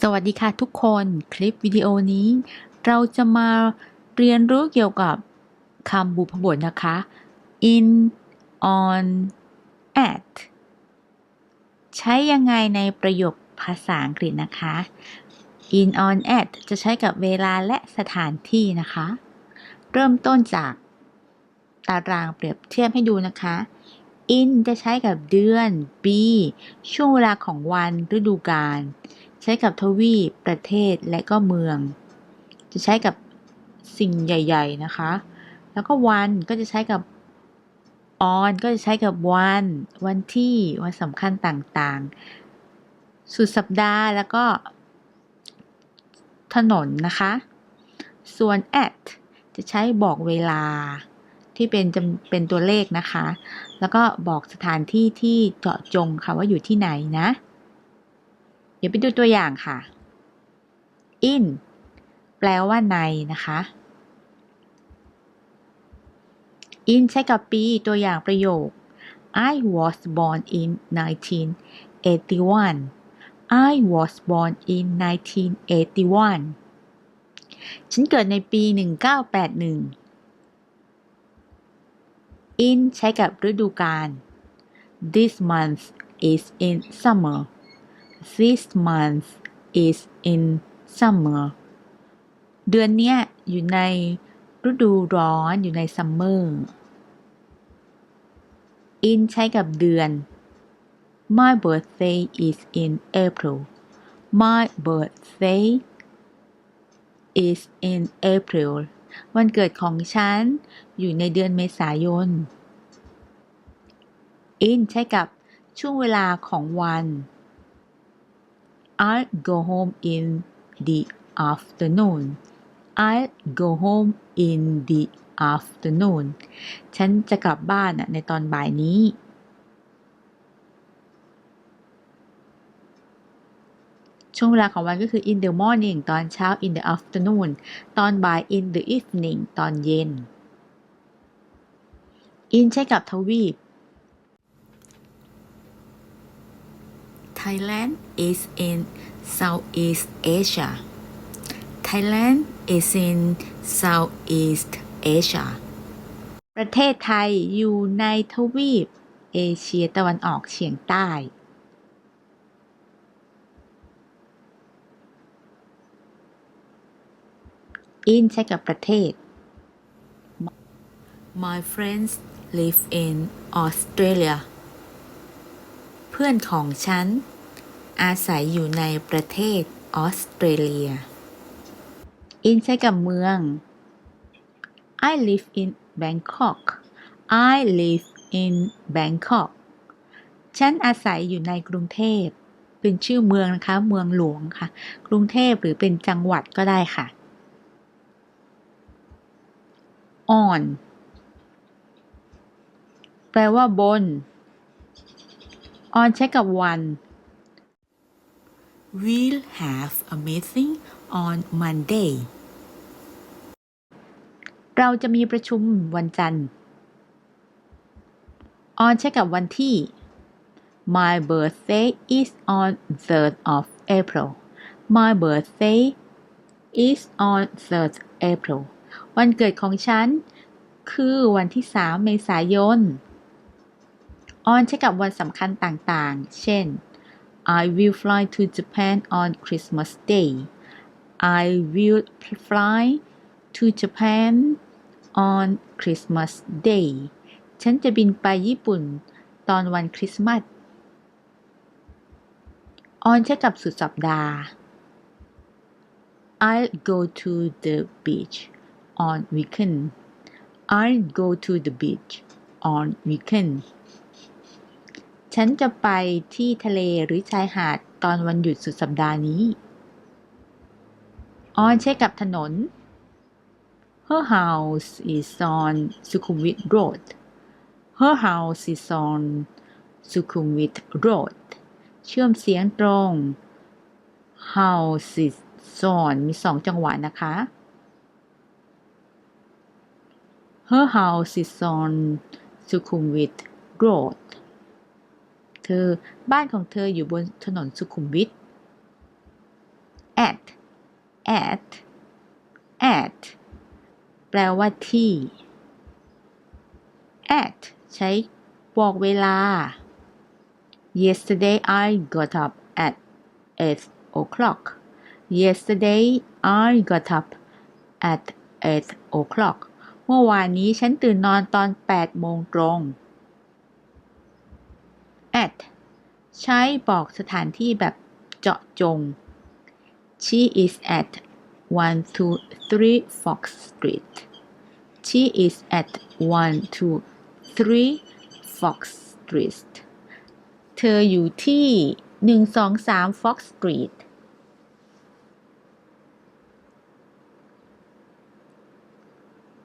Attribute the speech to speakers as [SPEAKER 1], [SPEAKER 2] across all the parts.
[SPEAKER 1] สวัสดีค่ะทุกคนคลิปวิดีโอนี้ เราจะมาเรียนรู้เกี่ยวกับคำบุพบทนะคะ in on at ใช้ยังไงในประโยคภาษาอังกฤษนะคะ in on at จะใช้กับเวลาและสถานที่นะคะ เริ่มต้นจากตารางเปรียบเทียบให้ดูนะคะ in จะใช้กับเดือน ปี ช่วงเวลาของวันฤดูกาล ใช้กับทวีป ประเทศ และก็เมือง จะใช้กับสิ่งใหญ่ ๆ นะคะ แล้วก็วันก็จะใช้กับ on ก็จะใช้กับวัน วันที่ วันสำคัญต่างๆ สุดสัปดาห์แล้วก็ ถนนนะคะ ส่วน at จะใช้บอกเวลาที่เป็นจเป็นตัวเลขนะคะ แล้วก็บอกสถานที่ที่เจาะจงค่ะว่าอยู่ที่ไหนนะ ดี๋ยวไปดูตัวอย่างค่ะ in แปลว่าในนะคะ in ใช้กับปีตัวอย่างประโยค I was born in 1981 I was born in 1981 ฉันเกิดในปี 1981 in ใช้กับฤดูกาล This month is in summer This month is in summer เดือนเนี้ยอยู่ในฤดูร้อนอยู่ในซัมเมอร์ in ใช้กับเดือน My birthday is in April My birthday is in April วันเกิดของฉันอยู่ในเดือนเมษายน in ใช้กับช่วงเวลาของวัน I'll go home in the afternoon I'll go home in the afternoon ฉันจะกลับบ้านในตอนบ่ายนี้ ช่วงเวลาของวันก็คือ in the morning ตอนเช้า in the afternoon ตอนบ่าย in the evening ตอนเย็น in ใช้กับทวีป Thailand is in Southeast Asia Thailand is in Southeast Asia ประเทศไทยอยู่ในทวีป เอเชียตะวันออกเฉียงใต้ in ใช้กับประเทศ My friends live in Australia เพื่อนของฉัน อาศัยอยู่ในประเทศออสเตรเลีย in ใช้กับเมือง I live in Bangkok I live in Bangkok ฉันอาศัยอยู่ในกรุงเทพ เป็นชื่อเมืองนะคะ เมืองหลวงค่ะ กรุงเทพหรือเป็นจังหวัดก็ได้ค่ะ on แปลว่าบน on ใช้กับวัน We'll have a meeting on Monday เราจะมีประชุมวันจันทร์ on ใช้กับวันที่ My birthday is on 3rd of April My birthday is on 3rd April วันเกิดของฉัน คือวันที่ 3 เมษายน on ใช้กับวันสำคัญต่างๆ เช่น I will fly to Japan on Christmas Day I will fly to Japan on Christmas Day ฉันจะบินไปญี่ปุ่นตอนวันคริสต์มาส on ใช้กับสุดสัปดาห์ I'll go to the beach on weekend I'll go to the beach on weekend ฉันจะไปที่ทะเลหรือชายหาดตอนวันหยุดสุดสัปดาห์นี้ on ใช้กับถนน Her house is on Sukhumvit Road Her house is on Sukhumvit Road เชื่อมเสียงตรง house is on มีสองจังหวะนะคะ Her house is on Sukhumvit Road เธอ บ้านของเธออยู่บนถนนสุขุมวิท at at at แปลว่าที่ at ใช้บอกเวลา Yesterday I got up at 8 o'clock. Yesterday I got up at 8 o'clock. เมื่อวานนี้ฉันตื่นนอนตอน 8 โมงตรง at ใช้บอกสถานที่แบบเจาะจง She is at 123 Fox Street. She is at 123 Fox Street. เธออยู่ที่ 123 Fox Street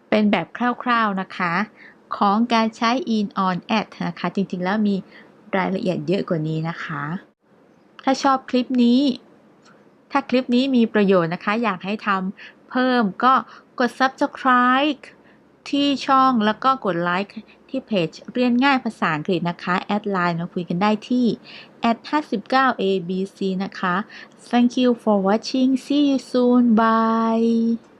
[SPEAKER 1] เป็นแบบคร่าวๆนะคะ ของการใช้ in on at นะคะ จริงๆแล้วมี รายละเอียดเยอะกว่านี้นะคะ ถ้าชอบคลิปนี้ ถ้าคลิปนี้มีประโยชน์นะคะ อยากให้ทำเพิ่มก็กด subscribe ที่ช่องแล้วก็กดไลค์ที่เพจเรียนง่ายภาษาอังกฤษนะคะ แอดไลน์มาคุยกันได้ที่ at 59 abc นะคะ thank you for watching see you soon bye